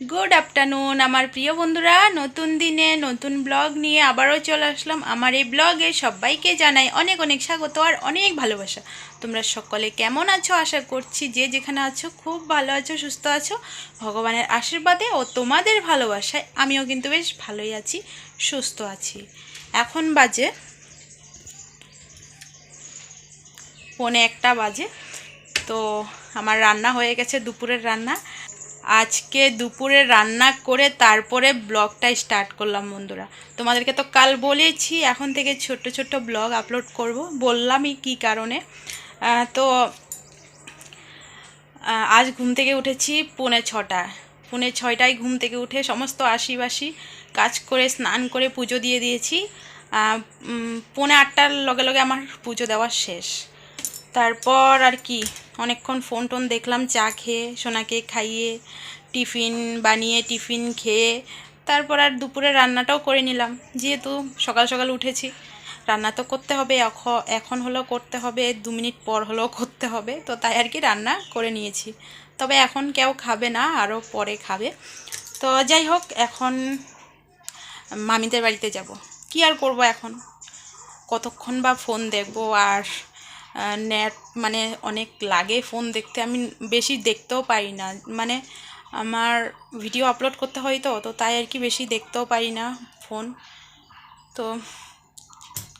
Good afternoon আমার প্রিয় বন্ধুরা। নতুন দিনে নতুন ব্লগ নিয়ে আবারও চলে আসলাম। আমার এই ব্লগে সবাইকে জানাই অনেক অনেক স্বাগত আর অনেক ভালোবাসা। তোমরা সকলে কেমন আছো? আশা করছি যে যেখানে আছো, খুব ভালো আছো, সুস্থ আছো। ভগবানের আশীর্বাদে ও তোমাদের ভালোবাসায় আমিও কিন্তু বেশ ভালোই আছি, সুস্থ আছি। এখন বাজে পৌনে একটা বাজে। তো আমার রান্না হয়ে গেছে, দুপুরের রান্না। আজকে দুপুরে রান্না করে তারপরে ব্লগটা স্টার্ট করলাম বন্ধুরা। তোমাদেরকে তো কাল বলেছি, এখন থেকে ছোট ছোট ব্লগ আপলোড করব। বললামই কি কারণে। তো আজ ঘুম থেকে উঠেছি পৌনে ছটা। পৌনে ছয়টায় ঘুম থেকে উঠে সমস্ত আশিবাসি কাজ করে, স্নান করে পুজো দিয়ে দিয়েছি। পৌনে আটটার লগে লগে আমার পুজো দেওয়া শেষ। তারপর আর কি, অনেকক্ষণ ফোন টোন দেখলাম, চা খেয়ে, সোনাকে খাইয়ে, টিফিন বানিয়ে, টিফিন খেয়ে, তারপর আর দুপুরে রান্নাটাও করে নিলাম। যেহেতু সকাল সকাল উঠেছি, রান্না তো করতে হবে এখন হলেও করতে হবে, দু মিনিট পর হলেও করতে হবে, তো তাই আর কি রান্না করে নিয়েছি। তবে এখন কেউ খাবে না, আরও পরে খাবে। তো যাই হোক, এখন মামিদের বাড়িতে যাব। কি আর করব এখন? কতক্ষণ বা ফোন দেখব, আর নেট মানে অনেক লাগে ফোন দেখতে। আমি বেশি দেখতেও পারি না। মানে আমার ভিডিও আপলোড করতে হয় তো তো তাই আর কি বেশি দেখতেও পারি না ফোন তো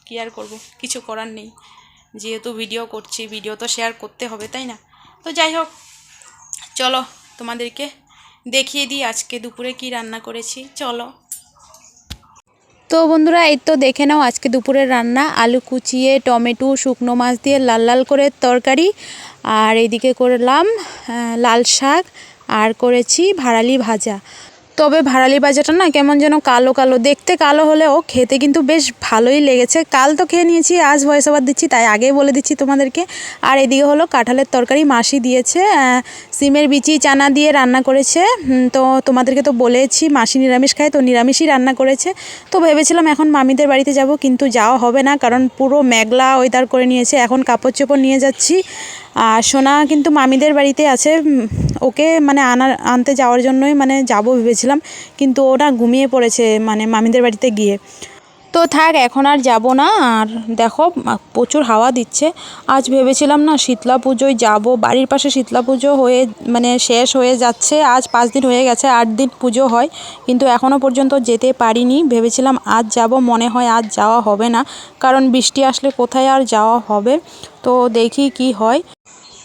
কী আর করব? কিছু করার নেই। যেহেতু ভিডিও করছি ভিডিও তো শেয়ার করতে হবে, তাই না? তো যাই হোক, চলো তোমাদেরকে দেখিয়ে দিই আজকে দুপুরে কি রান্না করেছি। চলো। তো বন্ধুরা, এই তো দেখে নাও আজকে দুপুরের রান্না। আলু কুচিয়ে, টমেটো, শুকনো মাছ দিয়ে লাল লাল করে তরকারি। আর এদিকে করলাম লাল শাক। আর করেছি ভাড়ালি ভাজা। তবে ভাড়ালি ভাজাটা না কেমন যেন কালো কালো। দেখতে কালো হলেও খেতে কিন্তু বেশ ভালোই লেগেছে। কাল তো খেয়ে নিয়েছি, আজ ভয়েস ওভার দিচ্ছি, তাই আগেই বলে দিচ্ছি তোমাদেরকে। আর এদিকে হলো কাঁঠালের তরকারি মাসি দিয়েছে সিমের বিচি, চানা দিয়ে রান্না করেছে। তো তোমাদেরকে তো বলেছি, মাসি নিরামিষ খায়, তো নিরামিষই রান্না করেছে। তো ভেবেছিলাম এখন মামিদের বাড়িতে যাব, কিন্তু যাওয়া হবে না, কারণ পুরো মেঘলা ওয়েদার করে নিয়েছে। এখন কাপড় চোপড় নিয়ে যাচ্ছি। আর সোনা কিন্তু মামিদের বাড়িতে আছে ওকে মানে আনার, আনতে যাওয়ার জন্যই মানে যাব ভেবেছিলাম, কিন্তু ওরা ঘুমিয়ে পড়েছে মানে মামিদের বাড়িতে গিয়ে। তো থাক, এখন আর যাব না, আর দেখো প্রচুর হাওয়া দিচ্ছে। আজ ভেবেছিলাম না শীতলা পুজোয় যাব, বাড়ির পাশে শীতলা পুজো হয়ে মানে শেষ হয়ে যাচ্ছে, আজ পাঁচ দিন হয়ে গেছে, আট দিন পুজো হয়, কিন্তু এখনও পর্যন্ত যেতে পারিনি, ভেবেছিলাম আজ যাব, মনে হয় আজ যাওয়া হবে না, কারণ বৃষ্টি আসলে কোথায় আর যাওয়া হবে, তো দেখি কি হয়।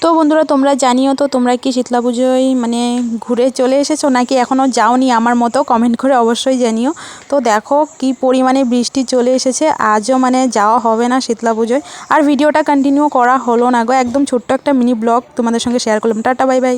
তো বন্ধুরা, তোমরা জানিও তো, তোমরা কি শীতলা পুজোয় মানে ঘুরে চলে এসেছ নাকি এখনও যাওনি? আমার মতো কমেন্ট করে অবশ্যই জানিও। তো দেখো কি পরিমাণে বৃষ্টি চলে এসেছে, আজও মানে যাওয়া হবে না শীতলা পুজোয় আর ভিডিওটা কন্টিনিউ করা হলো না গো, একদম ছোট্ট একটা মিনি ব্লগ তোমাদের সঙ্গে শেয়ার করলাম। Tata bye bye